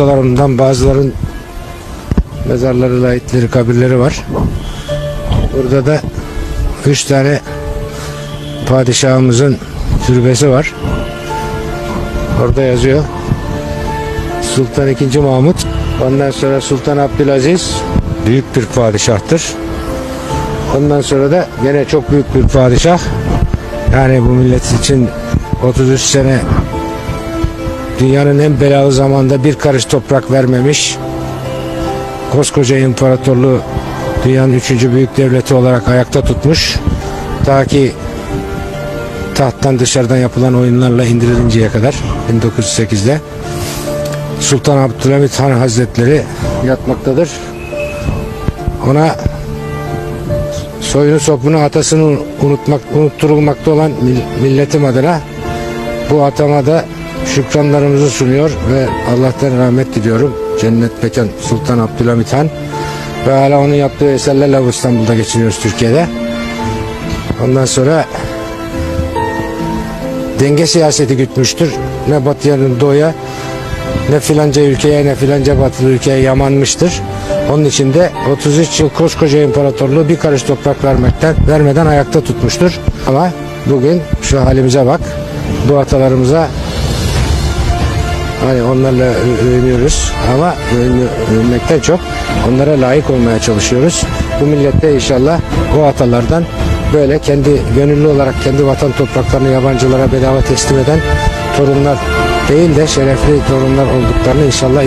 atalarından bazıların mezarları, lahitleri, kabirleri var. Burada da üç tane padişahımızın türbesi var. Orada yazıyor. Sultan II. Mahmut. Ondan sonra Sultan Abdülaziz büyük bir padişahtır. Ondan sonra da gene çok büyük bir padişah. Yani bu millet için 33 sene dünyanın en belalı zamanda bir karış toprak vermemiş. Koskoca imparatorluğu dünyanın üçüncü büyük devleti olarak ayakta tutmuş. Ta ki tahttan dışarıdan yapılan oyunlarla indirilinceye kadar 1908'de Sultan Abdülhamit Han Hazretleri yatmaktadır. Ona soyunu sopunu atasını unutmak unutturulmakta olan mil- milletim adına bu atamada şükranlarımızı sunuyor ve Allah'tan rahmet diliyorum. Cennet Mekan Sultan Abdülhamit Han ve hala onun yaptığı eserlerle bu İstanbul'da geçiniyoruz Türkiye'de. Ondan sonra denge siyaseti gütmüştür. Ne batıya ne doğuya ne filanca ülkeye ne filanca batılı ülkeye yamanmıştır. Onun için de 33 yıl koskoca imparatorluğu bir karış toprak vermekten vermeden ayakta tutmuştur. Ama bugün şu halimize bak. Bu atalarımıza hani onlarla övünüyoruz ama övünmekten çok onlara layık olmaya çalışıyoruz. Bu millette inşallah o atalardan böyle kendi gönüllü olarak kendi vatan topraklarını yabancılara bedava teslim eden torunlar değil de şerefli torunlar olduklarını inşallah